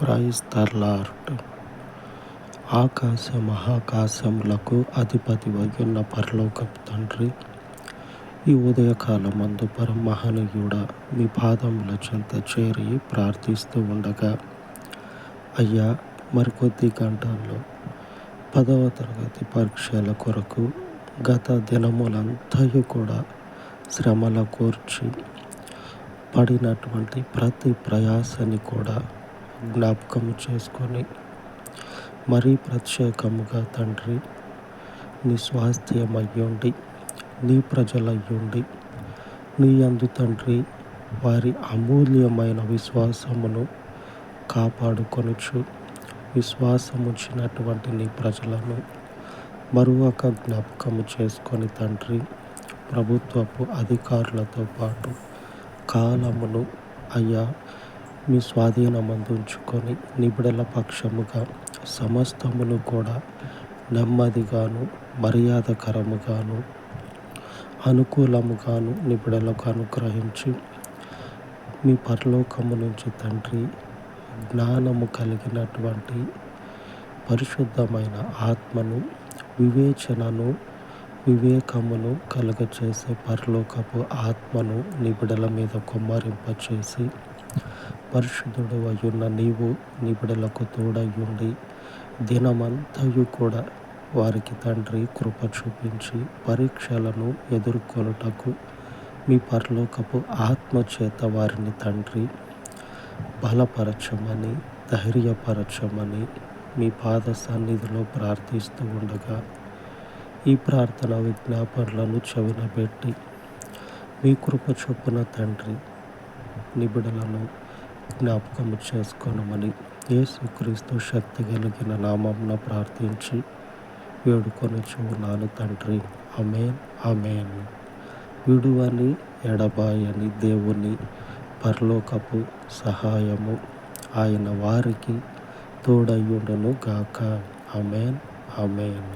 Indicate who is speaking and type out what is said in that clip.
Speaker 1: Praise తర్లార్ట్ ఆకాశ మహాకాశములకు అధిపతి వగిన పరలోకపు తండ్రి ఈ ఉదయకాలం మందు పరమహనీయుడ మీ పాదముల చెంత చేరి ప్రార్థిస్తూ ఉండగా అయ్యా మరికొద్ది గంటల్లో పదవ తరగతి పరీక్షల కొరకు గత దినములంతయు కూడా శ్రమల కూర్చి పడినటువంటి ప్రతి ప్రయాసని కూడా జ్ఞాపకం చేసుకొని మరీ ప్రత్యేకముగా తండ్రి నీ స్వాస్థ్యమయ్యుండి నీ ప్రజలయ్యుండి నీ అందు తండ్రి వారి అమూల్యమైన విశ్వాసమును కాపాడుకొనుచు విశ్వాసముచ్చినటువంటి నీ ప్రజలను మరొక జ్ఞాపకము చేసుకొని తండ్రి ప్రభుత్వపు అధికారులతో పాటు కాలమును అయ్యా మీ స్వాధీనమందుంచుకొని నిబిడల పక్షముగా సమస్తమును కూడా నెమ్మదిగాను మర్యాదకరముగాను అనుకూలముగాను నిబిడలకు అనుగ్రహించి మీ పరలోకము నుంచి తండ్రి జ్ఞానము కలిగినటువంటి పరిశుద్ధమైన ఆత్మను వివేచనను వివేకమును కలుగచేసే పరలోకపు ఆత్మను నిబిడల మీద కుమ్మరింపచేసి పరిశుద్ధుడు అయ్యున్న నీవు నిబిడలకు తోడయ్యుండి దినమంతయు కూడా వారికి తండ్రి కృప చూపించి పరీక్షలను ఎదుర్కొనుటకు మీ పరలోకపు ఆత్మ చేత వారిని తండ్రి బలపరచమని ధైర్యపరచమని మీ పాద సన్నిధిలో ప్రార్థిస్తూ ఉండగా ఈ ప్రార్థన విజ్ఞాపనలను చవినబెట్టి మీ కృప చొప్పున తండ్రి నిబిడలను జ్ఞాపకం చేసుకోనమని యేసుక్రీస్తు శక్తి కలిగిన నామంన ప్రార్థించి వేడుకొని చూన్నాను తండ్రి. అమేన్ అమేన్ విడువని ఎడబాయని దేవుని పరలోకపు సహాయము ఆయన వారికి తోడయ్యుండును గాక అమేన్ అమేన్